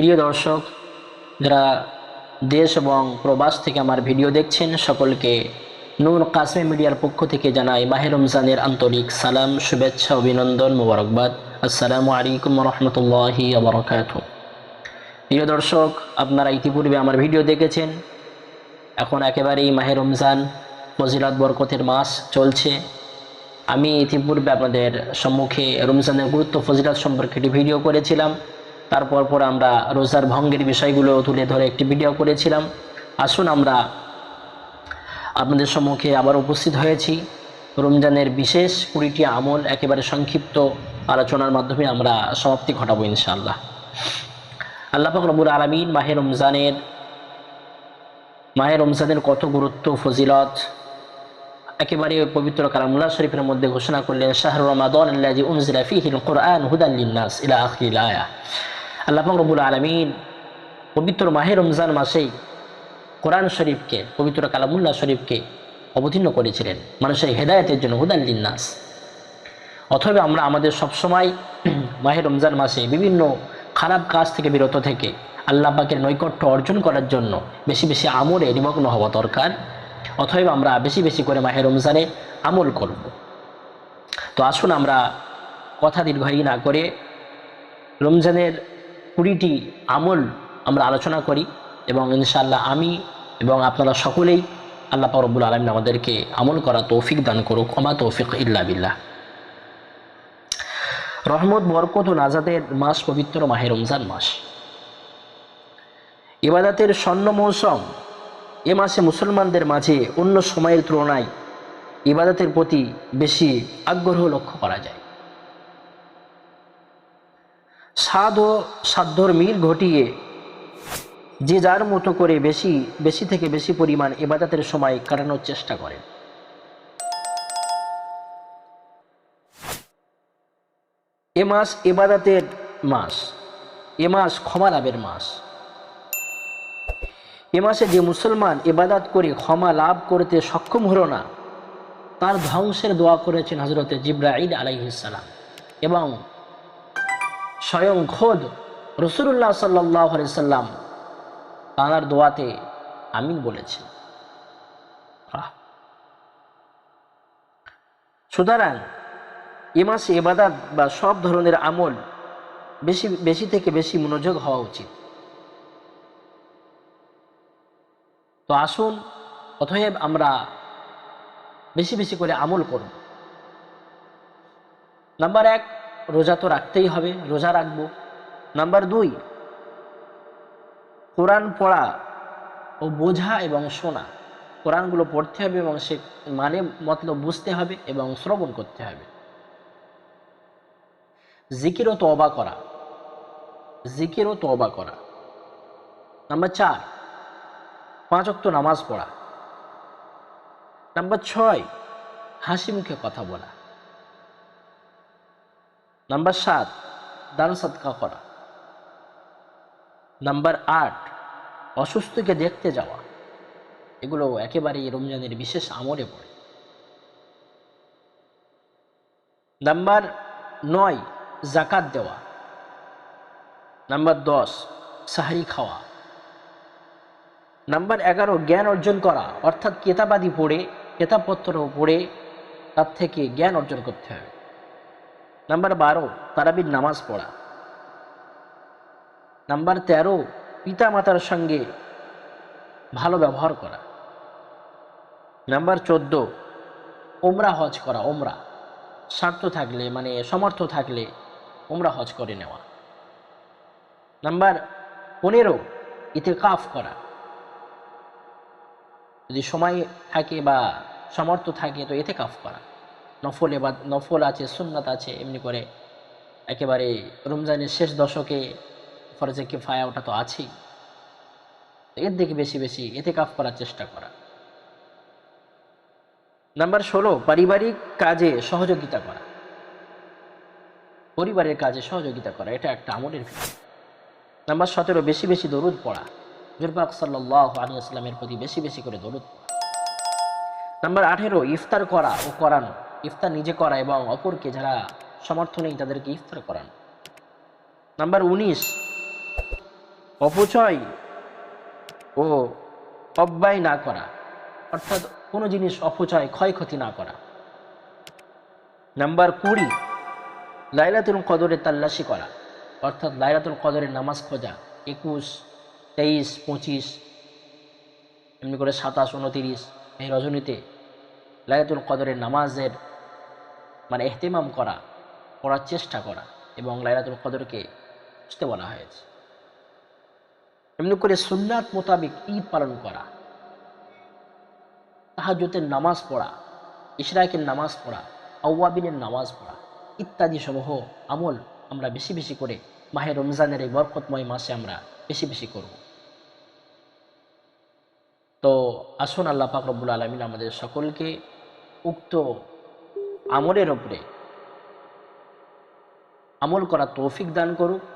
প্রিয় দর্শক, যারা দেশ এবং প্রবাস থেকে আমার ভিডিও দেখছেন, সকলকে নূর কাসমি মিডিয়ার পক্ষ থেকে জানাই মাহে রমজানের আন্তরিক সালাম, শুভেচ্ছা, অভিনন্দন, মোবারকবাদ। আসসালামু আলাইকুম রহমতুল্লাহি আবরকাত প্রিয় দর্শক, আপনারা ইতিপূর্বে আমার ভিডিও দেখেছেন। এখন একেবারেই মাহে রমজান, ফজিলাত বরকতের মাস চলছে। আমি ইতিপূর্বে আপনাদের সম্মুখে রমজানের গুরুত্ব, ফজিলাত সম্পর্কে একটি ভিডিও করেছিলাম। তারপর পর আমরা রোজার ভঙ্গের বিষয়গুলো তুলে ধরে একটি ভিডিও করেছিলাম। আসুন আমরা আপনাদের সম্মুখে আবার উপস্থিত হয়েছি। রমজানের বিশেষ কুড়িটি আমল একেবারে সংক্ষিপ্ত আলোচনার মাধ্যমে আমরা সমাপ্তি ঘটাবো ইনশাআল্লাহ। আল্লাহ পাক রব্বুল আলমিন মাহে রমজানের মাহে রমজানের কত গুরুত্ব, ফজিলত একেবারে পবিত্র কালামুল্লাহ শরীফের মধ্যে ঘোষণা করলেন, শাহর রমাদন কোরআন হুদাল লিন্নাস ইলা আখিরিল আয়া। আল্লাহ পাক রব্বুল আলামিন পবিত্র মাহে রমজান মাসেই কোরআন শরীফকে, পবিত্র কালামুল্লাহ শরীফকে অবতীর্ণ করেছিলেন। মানুষের হেদায়তের জন্য, হুদাল লিন্নাস। অথবা আমরা আমাদের সবসময় মাহে রমজান মাসে বিভিন্ন খারাপ কাজ থেকে বিরত থেকে আল্লাহ নৈকট্য অর্জন করার জন্য বেশি বেশি আমলে নিমগ্ন হওয়া দরকার। অথবা আমরা বেশি বেশি করে মাহে রমজানে আমল করব। তো আসুন আমরা কথা দীর্ঘায়ী না করে রমজানের কুড়িটি আমল আমরা আলোচনা করি এবং ইনশাআল্লাহ আমি এবং আপনারা সকলেই আল্লাহ পারবুল আলমিন আমাদেরকে আমল করা তৌফিক দান করুক অমা তৌফিক ইল্লা বিল্লাহ। রহমত, বরকত ও নাজাদের মাস, পবিত্র মাহে রমজান মাস। ইবাদাতের স্বর্ণ মৌসুম, এ মাসে মুসলমানদের মাঝে অন্য সময়ের তুলনায় ইবাদতের প্রতি বেশি আগ্রহ লক্ষ্য করা যায়। সাধ ও সাধ্যর মিল ঘটিয়ে যে যার মতো করে বেশি বেশি থেকে বেশি পরিমাণ এবাদাতের সময় কাটানোর চেষ্টা করেন এ মাস ইবাদতের মাস। এ মাস ক্ষমা লাভের মাস। এ মাসে যে মুসলমান ইবাদাত করে ক্ষমা লাভ করতে সক্ষম হলো না, তার ধ্বংসের দোয়া করেছেন হজরতে জিব্রাঈদ আলাইহিসালাম এবং স্বয়ং খোদ রসুল্লাহ সাল্লাহ সাল্লাম তাঁর দোয়াতে আমিন বলেছেন। সুতরাং এ মাসে এবাদাত বা সব ধরনের আমল বেশি বেশি থেকে বেশি মনোযোগ হওয়া উচিত। তো আসুন, অতএব আমরা বেশি বেশি করে আমল করব। নাম্বার এক রোজা তো রাখতেই হবে, রোজা রাখব। নাম্বার দুই, কোরআন পড়া ও বোঝা এবং শোনা। কোরআনগুলো পড়তে হবে এবং সে মানে মতলব বুঝতে হবে এবং শ্রবণ করতে হবে। জিকিরও তবা করা। জিকিরও তবা করা। নাম্বার চার, পাঁচ অক্ত নামাজ পড়া। নাম্বার ছয় হাসি মুখে কথা বলা। নাম্বার সাত, দান সৎকা করা। নাম্বার আট, অসুস্থকে দেখতে যাওয়া। এগুলো একেবারেই রমজানের বিশেষ আমলে পড়ে। নাম্বার নয়, জাকাত দেওয়া। নাম্বার দশ, সাহারি খাওয়া। নাম্বার এগারো, জ্ঞান অর্জন করা। অর্থাৎ কেতাবাদি পড়ে কেতাবপত্র পড়ে, তার থেকে জ্ঞান অর্জন করতে হবে। নাম্বার বারো তারাবির নামাজ পড়া। নাম্বার তেরো পিতা মাতার সঙ্গে ভালো ব্যবহার করা। নাম্বার চোদ্দ ওমরা হজ করা ওমরা স্বার্থ থাকলে মানে সমর্থ থাকলে ওমরা হজ করে নেওয়া। নাম্বার পনেরো এতে কাফ করা। যদি সময় থাকে বা সমর্থ থাকে, তো এতে কাফ করা। নফল এবার নফল আছে, সুন্নাত আছে, এমনি করে। একেবারে রমজানের শেষ দশকে ফরজে ফায়া ওটা তো আছেই। এর দিকে বেশি বেশি এতে কাফ করার চেষ্টা করা। নাম্বার ষোলো, পারিবারিক কাজে সহযোগিতা করা। পরিবারের কাজে সহযোগিতা করা, এটা একটা আমলের ভিতর নাম্বার সতেরো, বেশি বেশি দরুদ পড়া। জুরবাক সাল্লাহ আলী আসলামের প্রতি বেশি বেশি করে দরুদ পড়া। নাম্বার আঠেরো, ইফতার করা ও করানো। ইফতার নিজে করা এবং অপরকে যারা সমর্থ নেই তাদেরকে ইফতার করান নাম্বার উনিশ, অপচয় ও অব্যয় না করা। অর্থাৎ কোনো জিনিস অপচয়, ক্ষয়ক্ষতি না করা। নাম্বার কুড়ি, লাইলাতুল কদরের তাল্লাশি করা। অর্থাৎ লাইলাতুল কদরের নামাজ খোঁজা, একুশ, তেইশ, পঁচিশ, এমনি করে সাতাশ, উনতিরিশ, এই রজনীতে লাইলাতুল কদরের নামাজের মানে এহতেমাম করা, পড়ার চেষ্টা করা এবং লাইলাতুল কদরকে বুঝতে বলা হয়েছে। এমনি করে সুন্নাত মোতাবেক ঈদ পালন করা তাহাজতের নামাজ পড়া, ইশরাকের নামাজ পড়া, আউয়াবিনের নামাজ পড়া ইত্যাদি সমূহ আমল আমরা বেশি বেশি করে মাহে রমজানের এই বরকতময় মাসে আমরা বেশি বেশি করব। তো আসুন আল্লাহ পাক রব্বুল আলমিন আমাদের সকলকে উক্ত আমলের ওপরে আমল করা তৌফিক দান করুক।